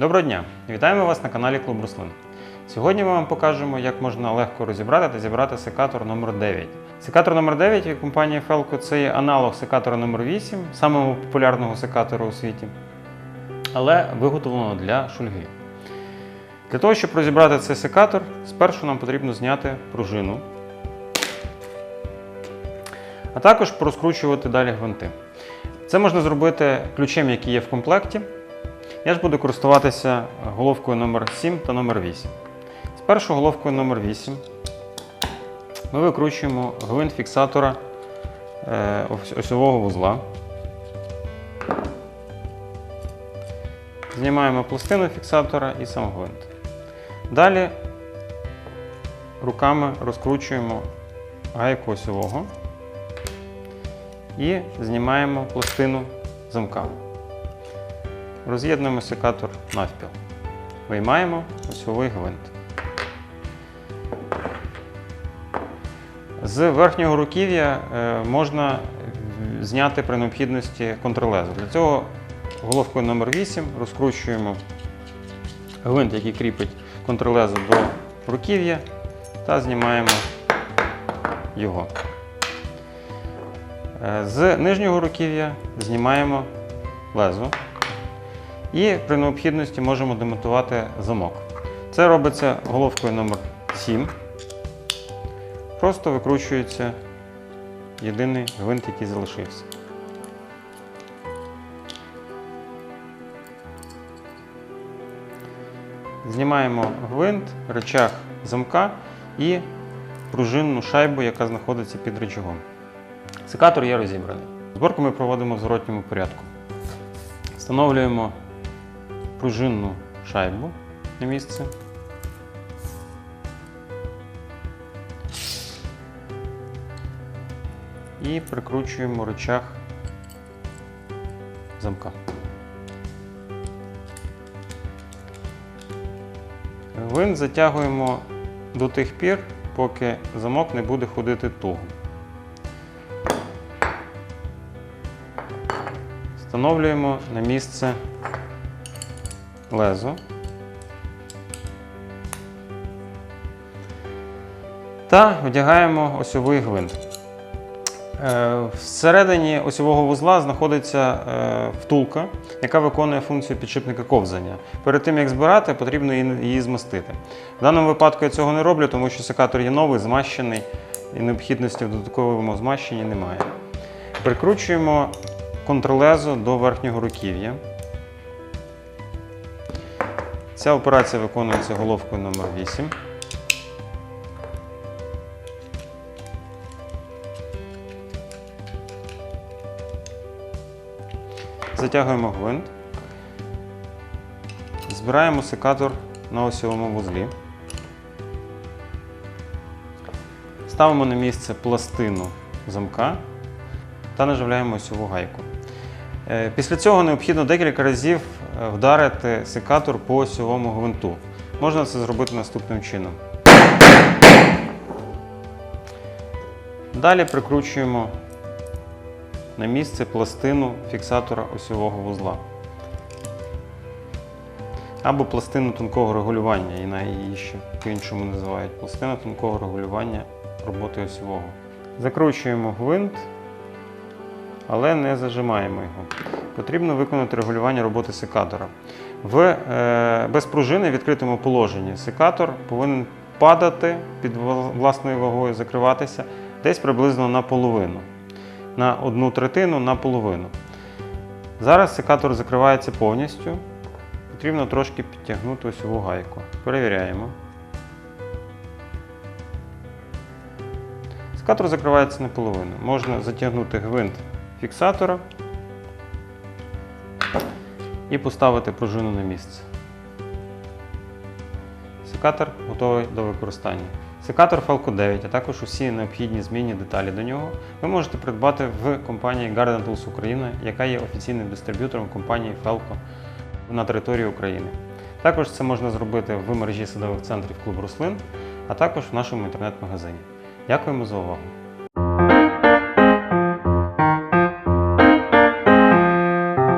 Доброго дня! Вітаємо вас на каналі Клуб Руслин. Сьогодні ми вам покажемо, як можна легко розібрати та зібрати секатор номер 9 Секатор номер 9 від компанії Felco це є аналог секатора номер 8 самого популярного секатора у світі, але виготовлено для шульги. Для того, щоб розібрати цей секатор, спершу нам потрібно зняти пружину, а також порозкручувати далі гвинти. Це можна зробити ключем, який є в комплекті. Я ж буду користуватися головкою номер 7 та номер 8. Спершу головкою номер 8 ми викручуємо гвинт фіксатора е, осьового вузла. Знімаємо пластину фіксатора і сам гвинт. Далі руками розкручуємо гайку осьового і знімаємо пластину замка. Роз'єднуємо секатор навпіл. Виймаємо осьовий гвинт. З верхнього руків'я е, можна зняти при необхідності контрлезу. Для цього головкою номер 8 розкручуємо гвинт, який кріпить контрлезо до руків'я, та знімаємо його. Е, З нижнього руків'я знімаємо лезо і при необхідності можемо демонтувати замок. Це робиться головкою номер 7 Просто викручується єдиний гвинт, який залишився. Знімаємо гвинт, речах замка і пружинну шайбу, яка знаходиться під рычагом. Секатор є розібраний. Зборку ми проводимо в зворотньому порядку. Встановлюємо пружинну шайбу на місце. І прикручуємо рычаг замка. Гвинт затягуємо до тих пір, поки замок не буде ходити туго. Встановлюємо на місце лезо. Та одягаємо осьовий гвинт. Е, Всередині осьового вузла знаходиться е, втулка, яка виконує функцію підшипника ковзання. Перед тим як збирати, потрібно її- змастити. В даному випадку я цього не роблю, тому що секатор є новий, змащений, і необхідності в додатковому змащенні немає. Прикручуємо контрлезо до верхнього руків'я. Ця операція виконується головкою номер 8. Затягуємо гвинт. Збираємо секатор на осьовому вузлі. Ставимо на місце пластину замка та наживляємо осьову гайку. Е, Після цього необхідно декілька разів вдарити секатор по осьовому гвинту. Можна це зробити наступним чином. Далі прикручуємо на місце пластину фіксатора осьового вузла. Або пластину тонкого регулювання, і на її ще по-іншому називають пластина тонкого регулювання роботи осьового. Закручуємо гвинт, але не зажимаємо його. Потрібно виконати регулювання роботи секатора. В е, без пружини в відкритому положенні секатор повинен падати під власною вагою, закриватися десь приблизно наполовину на одну третину на половину. Зараз секатор закривається повністю. Потрібно трошки підтягнути осьову гайку. Перевіряємо. Секатор закривається наполовину. Можна затягнути гвинт фіксатора і поставити пружину на місце. Секатор готовий до використання. Секатор Falco 9, а також усі необхідні змінні деталі до нього ви можете придбати в компанії Garden Tools Україна, яка є офіційним дистриб'ютором компанії Falco на території України. Також це можна зробити в мережі садових центрів Клуб Рослин, а також в нашому інтернет-магазині. Дякуємо за увагу!